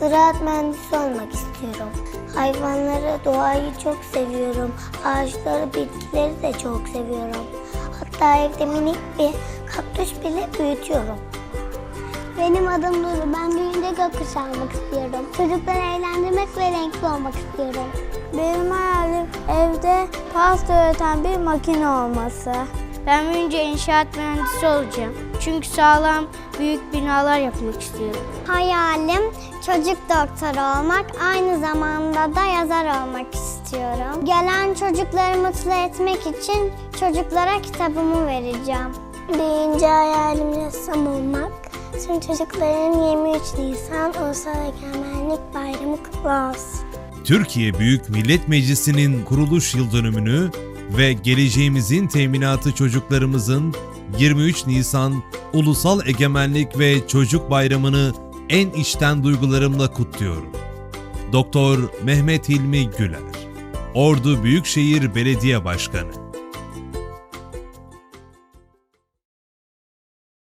Ziraat mühendisi olmak istiyorum. Hayvanları, doğayı çok seviyorum. Ağaçları, bitkileri de çok seviyorum. Hatta evde minik bir kaktüs bile büyütüyorum. Benim adım Nuru. Ben büyüyünce gökkuşağı almak istiyorum. Çocukları eğlendirmek ve renkli olmak istiyorum. Benim hayalim evde pasta üreten bir makine olması. Ben büyüyünce inşaat mühendisi olacağım. Çünkü sağlam büyük binalar yapmak istiyorum. Hayalim çocuk doktoru olmak, aynı zamanda da yazar olmak istiyorum. Gelen çocukları mutlu etmek için çocuklara kitabımı vereceğim. Büyüyünce hayalim ressam olmak. Tüm çocukların 23 Nisan Ulusal Egemenlik Bayramı kutlu olsun. Türkiye Büyük Millet Meclisi'nin kuruluş yıl dönümünü ve geleceğimizin teminatı çocuklarımızın 23 Nisan Ulusal Egemenlik ve Çocuk Bayramı'nı en içten duygularımla kutluyorum. Doktor Mehmet Hilmi Güler, Ordu Büyükşehir Belediye Başkanı